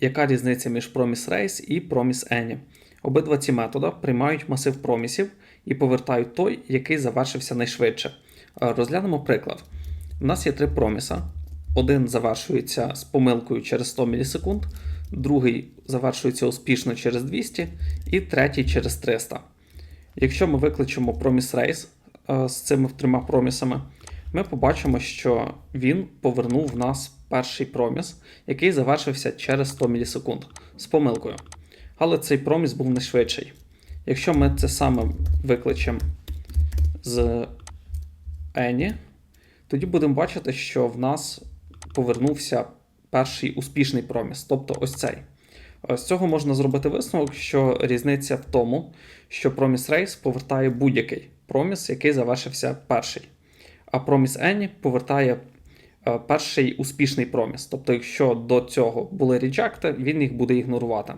Яка різниця між Promise Race і Promise Any? Обидва ці методи приймають масив промісів і повертають той, який завершився найшвидше. Е, Розглянемо приклад. У нас є три проміса. Один завершується з помилкою через 100 мілісекунд, другий завершується успішно через 200 і третій через 300. Якщо ми викличемо Promise Race е, з цими трьома промісами, ми побачимо, що він повернув в нас перший проміс, який завершився через 100 мілісекунд з помилкою. Але цей проміс був не швидший. Якщо ми це саме викличемо з Ені, тоді будемо бачити, що в нас повернувся перший успішний проміс, тобто ось цей. З цього можна зробити висновок, що різниця в тому, що Promise Race повертає будь-який проміс, який завершився перший. А Promise Any повертає перший успішний проміс. Тобто, якщо до цього були реджекти, він їх буде ігнорувати.